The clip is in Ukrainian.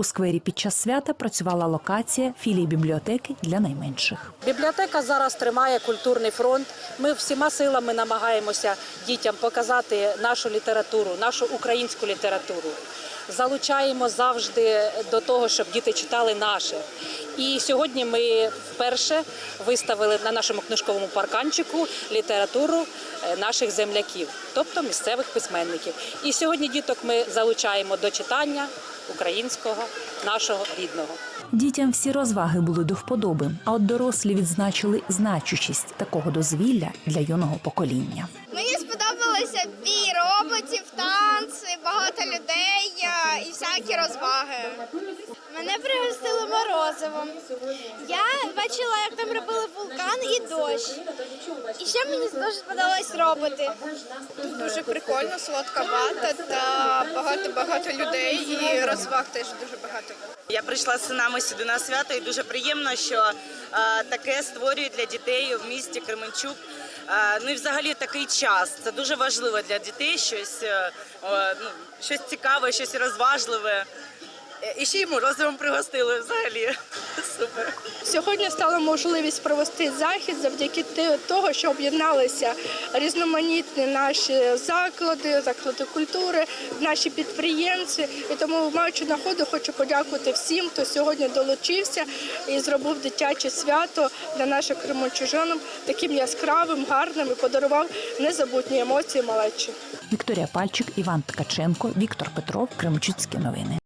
У сквері під час свята працювала локація філії бібліотеки для найменших. Бібліотека зараз тримає культурний фронт. Ми всіма силами намагаємося дітям показати нашу літературу, нашу українську літературу. Залучаємо завжди до того, щоб діти читали наше. І сьогодні ми вперше виставили на нашому книжковому парканчику літературу наших земляків, тобто місцевих письменників. І сьогодні діток ми залучаємо до читання українського, нашого рідного. Дітям всі розваги були до вподоби, а от дорослі відзначили значущість такого дозвілля для юного покоління. Мені сподобалося бій роботів, танці, багато людей е, всякі розваги. Мене пригостили морозивом. Я бачила, як там робили вулкан і дощ. І ще мені дуже сподобались роботи. Тут дуже прикольно, солодка вата та багато-багато людей і розваг теж дуже багато. Я прийшла з синами сюди на свято, і дуже приємно, що таке створюють для дітей в місті Кременчук. Ну і взагалі такий час. Це дуже важливо для дітей, щось, е, ну, щось цікаве, щось розважливе. Е, І ще й морозивом пригостили взагалі. Супер. Сьогодні стала можливість провести захід завдяки того, що об'єдналися різноманітні наші заклади, заклади культури, наші підприємці. І тому, маючи нагоду, хочу подякувати всім, хто сьогодні долучився і зробив дитяче свято для наших кримочужанам таким яскравим, гарним і подарував незабутні емоції малечі. Вікторія Пальчик, Іван Ткаченко, Віктор Петров, Кремчуцькі новини.